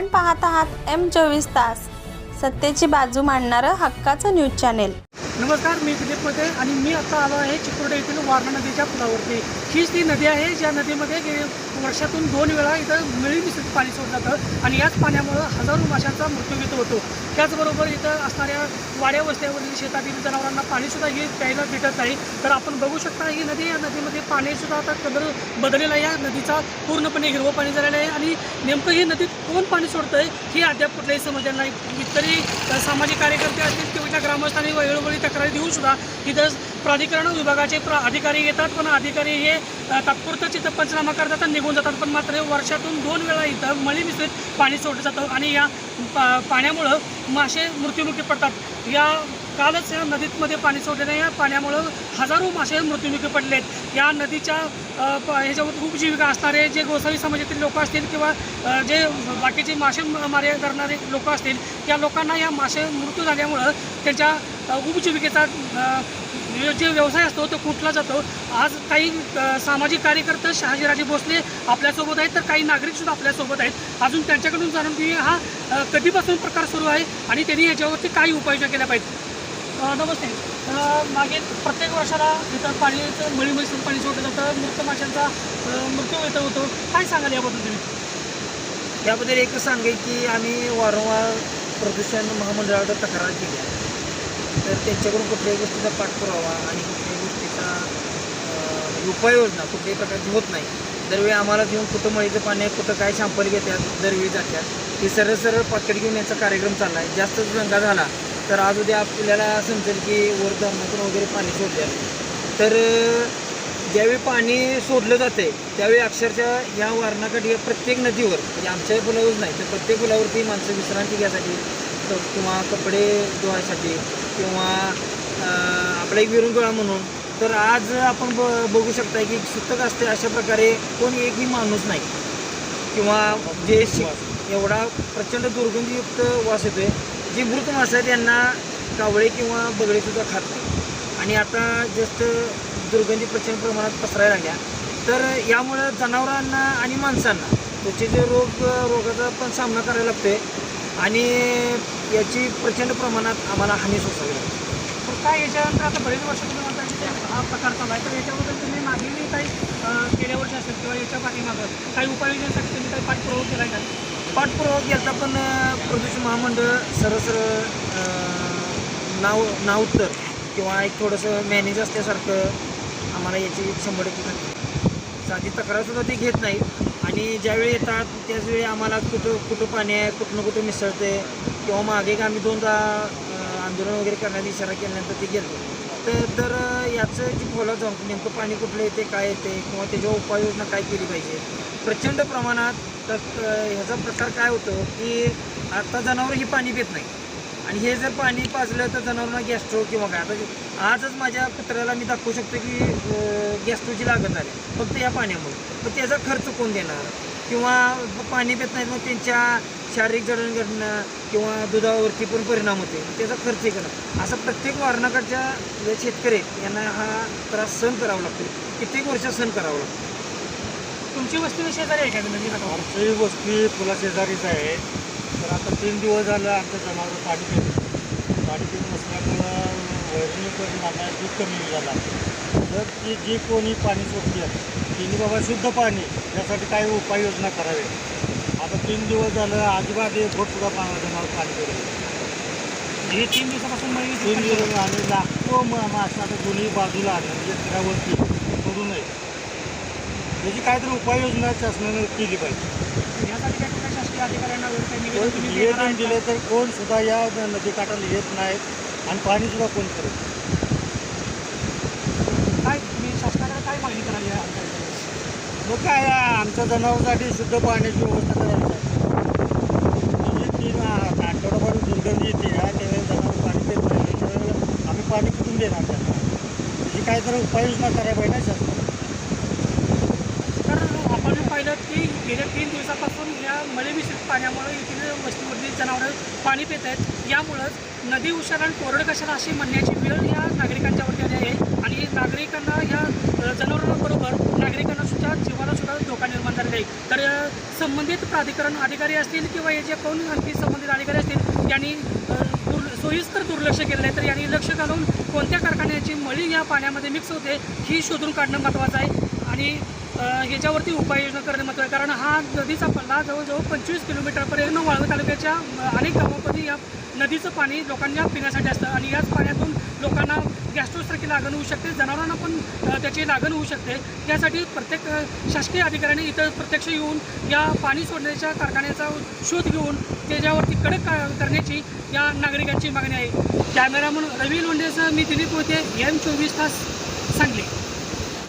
आपण पाहत आहात एम चोवीस तास सत्तेची बाजू मांडणारं हक्काचं न्यूज चॅनेल. नमस्कार मी दिलीपमध्ये आणि मी आता आलो आहे चिकोडे येथील वारणा नदीच्या पुलावरती. हीच ती नदी आहे ज्या नदीमध्ये गे- वर्षातून दोन वेळा इथं मिळी मिसळीत पाणी सोडलं जातं आणि याच पाण्यामुळं हजारो माशांचा मृत्यूगीत होतो. त्याचबरोबर इथं असणाऱ्या वाड्या वस्त्यावरील शेतातील जनावरांना पाणीसुद्धा हे प्यायला भेटत नाही. तर आपण बघू शकता ही नदी या नदीमध्ये पाणीसुद्धा आता कलर बदललेला आहे. या नदीचा पूर्णपणे हिरवं पाणी झालेलं आहे आणि नेमकं ही नदीत कोण पाणी सोडतं आहे हे अद्याप कुठल्याही समजलं नाही. इतरही सामाजिक कार्यकर्ते असतील किंवा त्या ग्रामस्थांनी वेळोवेळी तक्रारी देऊनसुद्धा इथं प्राधिकरण विभागाचे प्र अधिकारी येतात पण अधिकारी हे तात्पुरता तात्पुरतं इथं पंचनामा करतात आणि निघून जातात. पण मात्र वर्षातून दोन वेळा इथं मळी मिसळीत पाणी सोडलं जातं आणि या पा पाण्यामुळं मासे मृत्युमुखी पडतात. या कालच या नदीमध्ये पाणी सोडलेलं या पाण्यामुळं हजारो मासे मृत्युमुखी पडले आहेत या नदीच्या ह्याच्यावर उपजीविका असणारे जे गोसावी समाजातील लोक असतील किंवा जे बाकीचे मासे मारे करणारे लोक असतील त्या लोकांना या मासे मृत्यू झाल्यामुळं त्यांच्या उपजीविकेचा जे व्यवसाय असतो तो कुठला जातो? आज काही सामाजिक कार्यकर्ते शहाजीराजे भोसले आपल्यासोबत आहेत तर काही नागरिकसुद्धा आपल्यासोबत आहेत. अजून त्यांच्याकडून जाणून घेऊया हा कधीपासून प्रकार सुरू आहे आणि त्यांनी याच्यावरती काही उपाययोजना केल्या पाहिजेत? नमस्ते. मागे प्रत्येक वर्षाला इथं पाणीचं मळी म्हैसूर पाणी सोडलं जातं. मृत माशांचा मृत्यू येत होतो. काय सांगाल याबद्दल तुम्ही? याबद्दल एकच सांगेल की आम्ही वारंवार प्रदूषण महामंडळावर तक्रार केली आहे. तर त्यांच्याकडून कुठल्याही गोष्टीचा पाठपुरावा आणि कुठल्याही गोष्टीचा उपाययोजना कुठल्याही प्रकारची होत नाही. दरवेळी आम्हाला घेऊन कुठं मळीचं पाणी आहे कुठं काय शॅम्पल घेतात दरवेळी जातात. हे सरळ सरळ पाकिट घेऊन याचा कार्यक्रम चालला आहे जास्तच दंगा झाला तर आज उद्या आपल्याला समजेल की वर धरणातून वगैरे पाणी सोडले तर ज्यावेळी पाणी सोडलं जाते त्यावेळी अक्षरशः ह्या वारणाकडे प्रत्येक नदीवर म्हणजे आमच्याही पुलावरच नाही तर प्रत्येक पुलावरती माणसं विश्रांती घ्यायसाठी किंवा कपडे धुवायसाठी किंवा आपला एक विरुंगळा म्हणून तर आज आपण ब बघू शकता की शिक्षक असते अशा प्रकारे कोणी एकही माणूस नाही. किंवा जे शिक एवढा प्रचंड दुर्गंधीयुक्त वास येतोय जे मृत माणसं आहेत त्यांना कावळे किंवा बगडेसुद्धा खात नाही. आणि आता जास्त दुर्गंधी प्रचंड प्रमाणात पसरायला लागल्या. तर यामुळं जनावरांना आणि माणसांना त्वचेचे रोग रोगाचा पण सामना करायला लागतोय आणि याची प्रचंड प्रमाणात आम्हाला हानी सोसावी लागते काय याच्यानंतर आता बरेच वर्ष तुम्ही म्हणता की ते हा प्रकार चालू आहे. तर याच्याबद्दल तुम्ही मागेही काही गेल्या वर्षी असेल किंवा याच्या पाठीमागं काही उपाययोजनेसाठी तुम्ही काही पाठपुरावा केला आहे का? पाठपुरावा केला पण प्रदूषण महामंडळ अं, नाव नाव उत्तर किंवा एक थोडंसं मॅनेज असल्यासारखं आम्हाला याची शंभर टक्के खात्री. साधी तक्रारसुद्धा ते घेत नाहीत. आणि ज्यावेळी येतात त्याचवेळी आम्हाला कुठं कुठं पाणी आहे कुठं कुठं मिसळते किंवा मागे एक आम्ही दोनदा आंदोलन वगैरे करण्याचा इशारा केल्यानंतर ते गेलो. तर तर याचं जी फॉलो जाऊन नेमकं पाणी कुठलं येते काय येते किंवा त्याच्यावर उपाययोजना काय केली पाहिजे प्रचंड प्रमाणात तर ह्याचा प्रकार काय होतो की आता जनावर ही पाणी पित नाही. आणि हे जर पाणी पाजलं तर जनावरांना गॅस्ट्रो किंवा काय? आता आजच माझ्या कुत्र्याला मी दाखवू शकतो की गॅस्ट्रोची लागत आली फक्त या पाण्यामुळे. मग त्याचा खर्च कोण देणार? किंवा पाणी पित नाहीत मग त्यांच्या शारीरिक जडणघडणं किंवा दुधावरती पण परिणाम होते. त्याचा खर्च करणं असं प्रत्येक वारणाकडच्या जे शेतकरी आहेत यांना हा त्रास सहन करावा लागतो. कित्येक वर्ष सहन करावं लागतं. तुमची वस्ती शेजारी आहे का? आमची वस्ती पुला शेजारीच आहे. तर आता तीन दिवस झालं आमच्या जनावर पाणी पित पाणी पित नसल्यामुळं वैरणी परिणाम आहे दूध कमी झाला तर ती जी कोणी पाणी सोडते तिने बाबा शुद्ध पाणी यासाठी काही उपाययोजना करावे. आता तीन दिवस झालं अजिबात एक फूट सुद्धा पाणी जनावर पाणी पित हे तीन दिवसापासून मळी तीन दिवस आणि लाखो म- मासे आता दोन्ही बाजूला आले म्हणजे त्यावरती करू नये त्याची काहीतरी उपाययोजना शासनाने केली पाहिजे. यासाठी काय शासकीय अधिकाऱ्यांना निवेदन? दिले तर कोण सुद्धा या नदीकाठाला येत नाहीत आणि पाणी सुद्धा कोण करत काय तुम्ही शासनाकडे काय मागणी करायला या? मग काय आमच्या जनावरांसाठी शुद्ध पाण्याची व्यवस्था करायची आहे. आ- आठवडाभर दुर्गंधी येते हा त्यावेळेस जनावर पाणी देत नाही. आम्ही पाणी कुठून देणार त्यांना? त्याची काहीतरी उपाययोजना करायला पाहिजे ना तर पाहिलं की गेल्या तीन दिवसापासून या मळे मिश्रित पाण्यामुळे येथील वस्तीमधली जनावरं पाणी पित आहेत. यामुळंच नदी उशार आणि कोरड कशाला अशी म्हणण्याची वेळ या नागरिकांच्यावरती आली आहे. आणि नागरिकांना या जनावरांबरोबर नागरिकांना सुद्धा जीवाला सुद्धा धोका निर्माण झालेला आहे. तर संबंधित प्राधिकरण अधिकारी असतील किंवा याचे कोण आणखी संबंधित अधिकारी असतील यांनी दुर् सोयीस्कर दुर्लक्ष केलेलं आहे. तर यांनी लक्ष घालून कोणत्या कारखान्याची मळी या पाण्यामध्ये मिक्स होते ही शोधून काढणं महत्त्वाचं आहे. आणि याच्यावरती ह्याच्यावरती उपाययोजना करणे मात्र आहे. कारण हा नदीचा पल्ला जवळजवळ पंचवीस किलोमीटरपर्यंत वाळवा तालुक्याच्या अनेक गावांमध्ये या नदीचं पाणी लोकांना पिण्यासाठी असतं. आणि याच पाण्यातून लोकांना गॅस्ट्रोसारखी लागण होऊ शकते जनावरांना पण त्याची लागण होऊ शकते. त्यासाठी प्रत्येक शासकीय अधिकाऱ्यांनी इथं प्रत्यक्ष येऊन या पाणी सोडण्याच्या कारखान्याचा शोध घेऊन त्याच्यावरती कडक करण्याची या नागरिकांची मागणी आहे. कॅमेरामन रवी लोंढेसह मी दिलीप होते एम चोवीस तास सांगली.